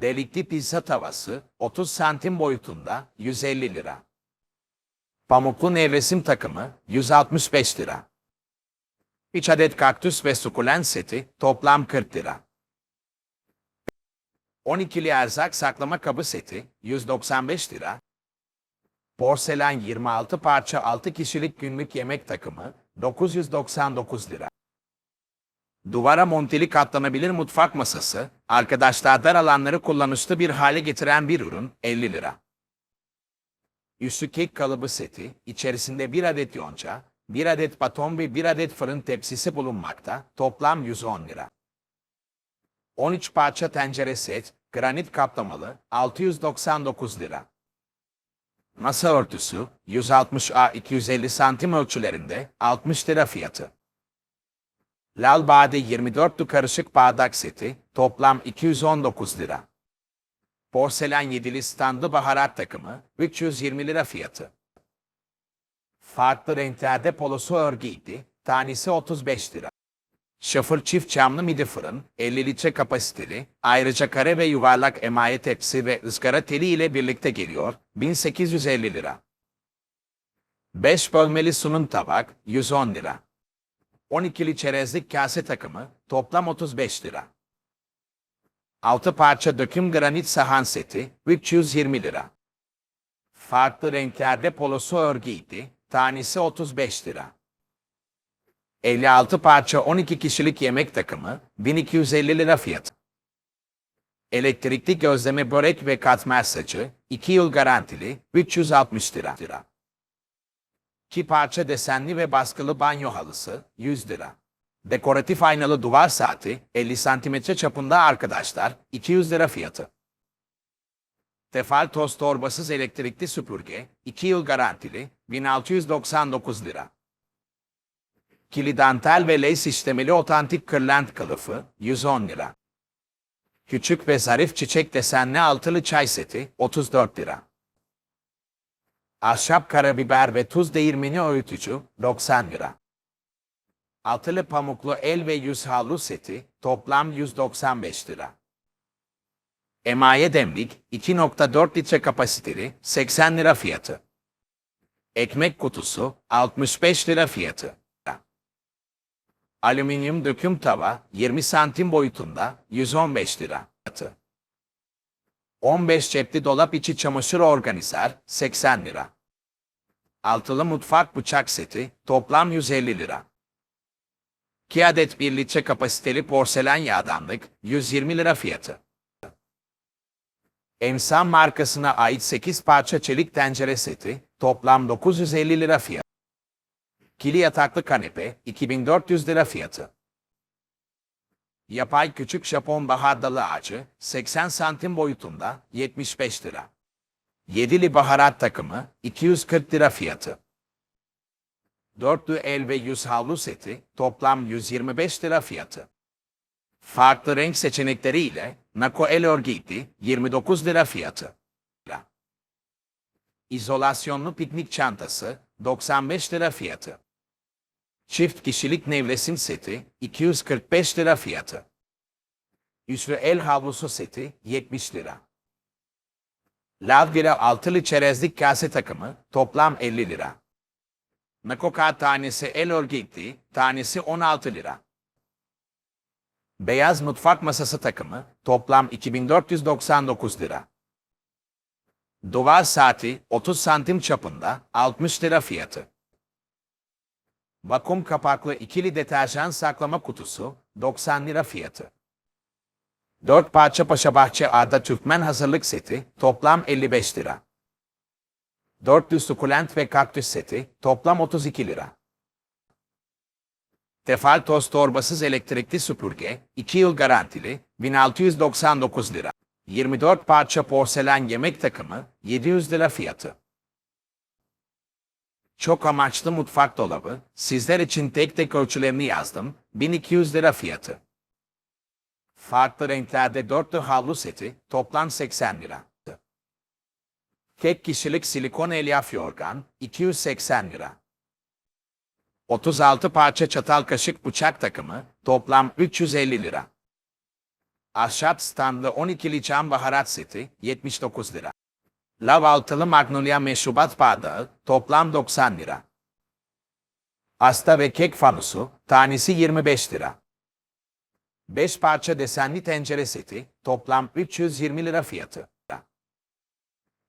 Delikli pizza tavası 30 santim boyutunda 150 lira. Pamuklu nevresim takımı 165 lira. 3 adet kaktüs ve sukulent seti toplam 40 lira. 12'li erzak saklama kabı seti 195 lira. Porselen 26 parça 6 kişilik günlük yemek takımı 999 lira. Duvara monteli katlanabilir mutfak masası, arkadaşlar dar alanları kullanışlı bir hale getiren bir ürün 50 lira. Üstü kek kalıbı seti, içerisinde bir adet yonca, bir adet baton ve bir adet fırın tepsisi bulunmakta, toplam 110 lira. 13 parça tencere set, granit kaplamalı, 699 lira. Masa örtüsü, 160A 250 santim ölçülerinde, 60 lira fiyatı. Lal Bade 24'lü karışık bardak seti, toplam 219 lira. Porselen yedili standlı baharat takımı, 320 lira fiyatı. Farklı renklerde polosu örgüydü, tanesi 35 lira. Şafır çift camlı midi fırın, 50 litre kapasiteli, ayrıca kare ve yuvarlak emaye tepsi ve ızgara teli ile birlikte geliyor, 1850 lira. 5 bölmeli sunum tabak, 110 lira. 12'li çerezlik kase takımı, toplam 35 lira. 6 parça döküm granit sahan seti, 320 lira. Farklı renklerde polosu örgüydü, tanesi 35 lira. 56 parça 12 kişilik yemek takımı 1250 lira fiyatı. Elektrikli gözleme börek ve katmer sacı 2 yıl garantili 360 lira. 2 parça desenli ve baskılı banyo halısı 100 lira. Dekoratif aynalı duvar saati 50 santimetre çapında arkadaşlar 200 lira fiyatı. Tefal toz torbasız elektrikli süpürge 2 yıl garantili 1699 lira. Kili dantel ve lace işlemeli otantik kırlent kılıfı 110 lira. Küçük ve zarif çiçek desenli altılı çay seti 34 lira. Ahşap karabiber ve tuz değirmeni öğütücü 90 lira. Altılı pamuklu el ve yüz havlu seti toplam 195 lira. Emaye demlik 2.4 litre kapasiteli 80 lira fiyatı. Ekmek kutusu 65 lira fiyatı. Alüminyum döküm tava 20 santim boyutunda 115 lira. fiyatı. 15 cepli dolap içi çamaşır organizer 80 lira. Altılı mutfak bıçak seti toplam 150 lira. 2 adet 1 litre kapasiteli porselen yağdanlık 120 lira fiyatı. Emsan markasına ait 8 parça çelik tencere seti toplam 950 lira fiyatı. Kili yataklı kanepe 2400 lira fiyatı. Yapay küçük Japon bahar dalı ağacı 80 santim boyutunda 75 lira. Yedili baharat takımı 240 lira fiyatı. Dörtlü el ve yüz havlu seti toplam 125 lira fiyatı. Farklı renk seçenekleriyle Nako el örgüydü 29 lira fiyatı. İzolasyonlu piknik çantası 95 lira fiyatı. Çift kişilik nevresim seti 245 lira fiyatı. Üstü el havlusu seti 70 lira. Lavgira altılı çerezlik kase takımı toplam 50 lira. Nakoka tanesi el örgütü tanesi 16 lira. Beyaz mutfak masası takımı toplam 2499 lira. Duvar saati 30 santim çapında 60 lira fiyatı. Vakum kapaklı ikili deterjan saklama kutusu 90 lira fiyatı. 4 parça Paşabahçe Arda Türkmen hazırlık seti toplam 55 lira. Dörtlü sukulent ve kaktüs seti toplam 32 lira. Tefal toz torbasız elektrikli süpürge 2 yıl garantili 1699 lira. 24 parça porselen yemek takımı 700 lira fiyatı. Çok amaçlı mutfak dolabı, sizler için tek tek ölçülerini yazdım, 1200 lira fiyatı. Farklı renklerde dörtlü havlu seti, toplam 80 lira. Tek kişilik silikon elyaf yorgan, 280 lira. 36 parça çatal kaşık bıçak takımı, toplam 350 lira. Ahşap standlı 12'li cam baharat seti 79 lira. Lav altılı magnolia meşrubat bardağı toplam 90 lira. Asta ve kek fanusu tanesi 25 lira. 5 parça desenli tencere seti toplam 320 lira fiyatı.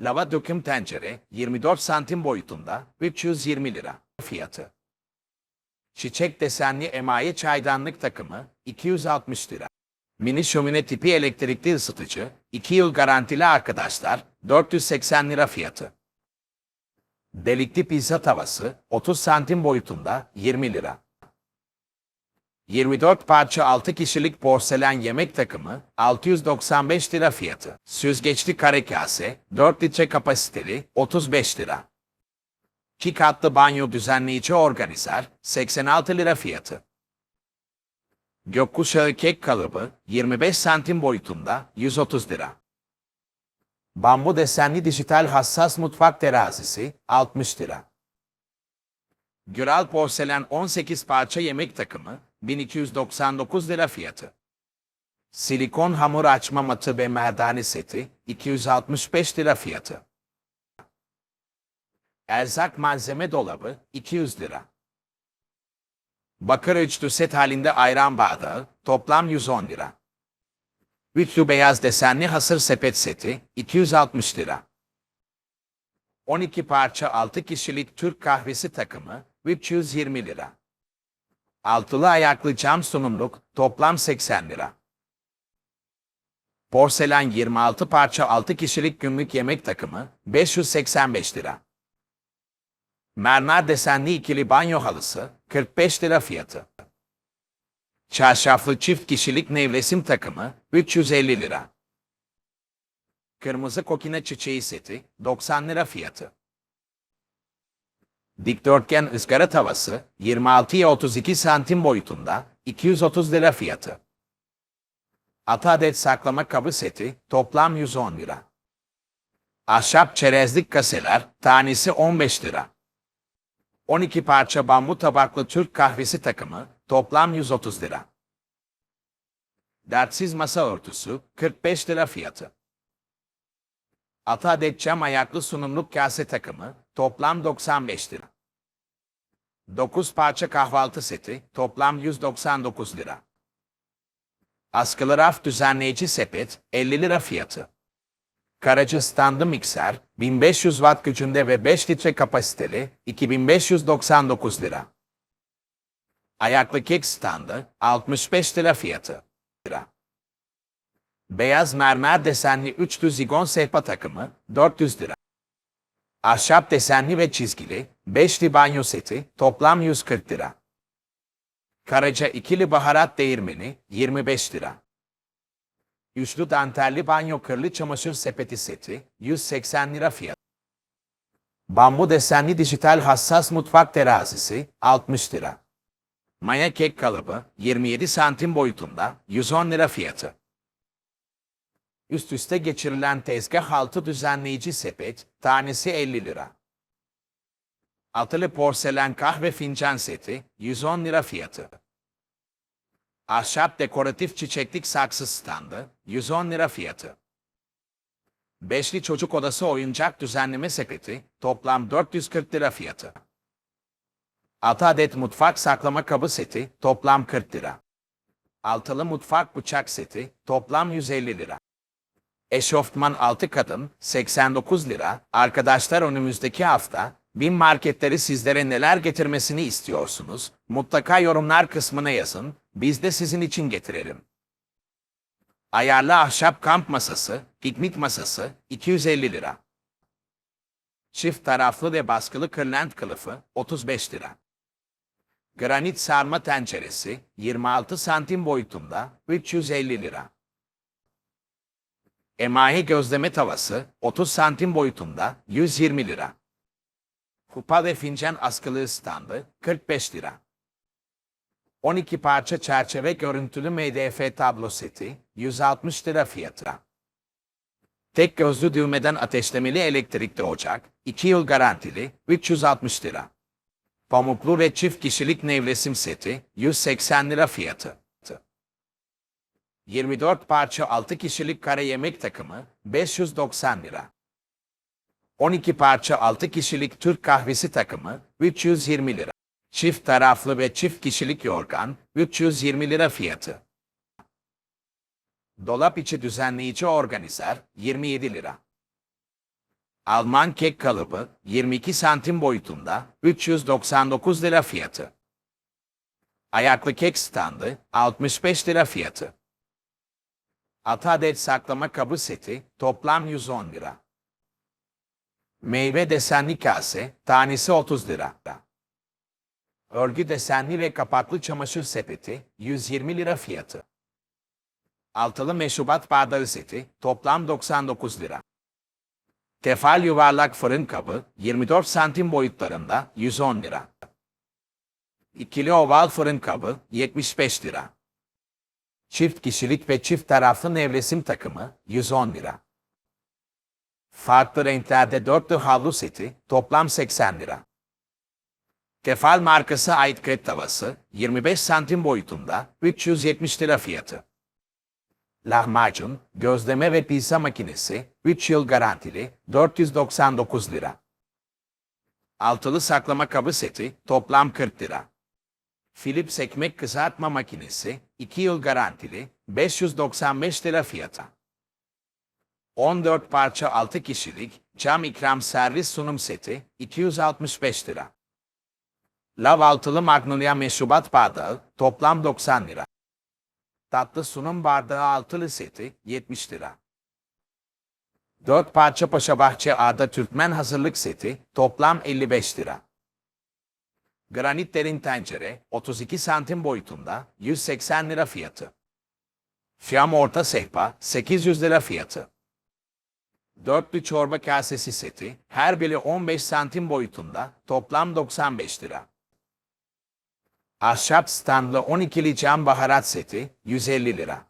Lava döküm tencere 24 santim boyutunda 320 lira fiyatı. Çiçek desenli emaye çaydanlık takımı 260 lira. Mini şömine tipi elektrikli ısıtıcı 2 yıl garantili arkadaşlar 480 lira fiyatı. Delikli pizza tavası 30 santim boyutunda 20 lira. 24 parça 6 kişilik porselen yemek takımı 695 lira fiyatı. Süzgeçli kare kase 4 litre kapasiteli 35 lira. 2 katlı banyo düzenleyici organizer 86 lira fiyatı. Gökkuşağı kek kalıbı 25 santim boyutunda 130 lira. Bambu desenli dijital hassas mutfak terazisi 60 lira. Güral porselen 18 parça yemek takımı 1299 lira fiyatı. Silikon hamur açma matı ve merdane seti 265 lira fiyatı. Erzak malzeme dolabı 200 lira. Bakır üçlü set halinde ayran bardağı toplam 110 lira. Üçlü beyaz desenli hasır sepet seti 260 lira. 12 parça 6 kişilik Türk kahvesi takımı 320 lira. Altılı ayaklı cam sunumluk toplam 80 lira. Porselen 26 parça 6 kişilik günlük yemek takımı 585 lira. Mermer desenli ikili banyo halısı 45 lira fiyatı. Çarşaflı çift kişilik nevresim takımı 350 lira. Kırmızı kokine çiçeği seti 90 lira fiyatı. Dikdörtgen ızgara tavası 26'ya 32 santim boyutunda 230 lira fiyatı. 6 adet saklama kabı seti toplam 110 lira. Ahşap çerezlik kaseler tanesi 15 lira. 12 parça bambu tabaklı Türk kahvesi takımı toplam 130 lira. Dertsiz masa örtüsü 45 lira fiyatı. 6 adet cam ayaklı sunumluk kase takımı toplam 95 lira. 9 parça kahvaltı seti toplam 199 lira. Askılı raf düzenleyici sepet 50 lira fiyatı. Karaca standı mikser 1500 watt gücünde ve 5 litre kapasiteli 2599 lira. Ayaklı kek standı 65 lira fiyatı. Lira. Beyaz mermer desenli üçlü zigon sehpa takımı 400 lira. Ahşap desenli ve çizgili 5'li banyo seti toplam 140 lira. Karaca ikili baharat değirmeni 25 lira. Üçlü dantelli banyo kırlı çamaşır sepeti seti 180 lira fiyat. Bambu desenli dijital hassas mutfak terazisi 60 lira. Maya kek kalıbı 27 santim boyutunda 110 lira fiyatı. Üst üste geçirilen tezgah altı düzenleyici sepet tanesi 50 lira. Altılı porselen kahve fincan seti 110 lira fiyatı. Ahşap dekoratif çiçeklik saksı standı 110 lira fiyatı. Beşli çocuk odası oyuncak düzenleme sepeti toplam 440 lira fiyatı. 6 adet mutfak saklama kabı seti toplam 40 lira. Altılı mutfak bıçak seti toplam 150 lira. Eşofman 6 kadın 89 lira. Arkadaşlar önümüzdeki hafta bin marketleri sizlere neler getirmesini istiyorsunuz? Mutlaka yorumlar kısmına yazın. Biz de sizin için getirelim. Ayarlı ahşap kamp masası, piknik masası 250 lira. Çift taraflı ve baskılı kırlent kılıfı 35 lira. Granit sarma tenceresi 26 santim boyutunda 350 lira. Emahi gözleme tavası 30 santim boyutunda 120 lira. Kupa ve fincan askılı standı 45 lira. 12 parça çerçeve görüntülü MDF tablo seti 160 lira fiyatına. Tek gözlü düğmeden ateşlemeli elektrikli ocak 2 yıl garantili 360 lira. Pamuklu ve çift kişilik nevresim seti 180 lira fiyatı. 24 parça 6 kişilik kare yemek takımı 590 lira. 12 parça 6 kişilik Türk kahvesi takımı 320 lira. Çift taraflı ve çift kişilik yorgan 320 lira fiyatı. Dolap içi düzenleyici organizer 27 lira. Alman kek kalıbı 22 santim boyutunda 399 lira fiyatı. Ayaklı kek standı 65 lira fiyatı. 6 adet saklama kabı seti toplam 110 lira. Meyve desenli kase tanesi 30 lira. Örgü desenli ve kapaklı çamaşır sepeti 120 lira fiyatı. Altılı meşrubat bardağı seti toplam 99 lira. Tefal yuvarlak fırın kabı 24 santim boyutlarında 110 lira. İkili oval fırın kabı 75 lira. Çift kişilik ve çift taraflı nevresim takımı 110 lira. Farklı renklerde dörtlü havlu seti toplam 80 lira. Tefal markası ait krep tavası 25 santim boyutunda 370 lira fiyatı. Lahmacun, gözleme ve pizza makinesi 3 yıl garantili 499 lira. Altılı saklama kabı seti toplam 40 lira. Philips ekmek kızartma makinesi 2 yıl garantili 595 lira fiyata. 14 parça 6 kişilik cam ikram servis sunum seti 265 lira. Lav altılı magnolia meşrubat bardağı toplam 90 lira. Tatlı sunum bardağı altılı seti 70 lira. 4 parça Paşabahçe Arda Türkmen hazırlık seti toplam 55 lira. Granit derin tencere 32 santim boyutunda 180 lira fiyatı. Fiyam orta sehpa 800 lira fiyatı. Dörtlü çorba kasesi seti her biri 15 santim boyutunda toplam 95 lira. Ahşap standlı 12'li cam baharat seti 150 lira.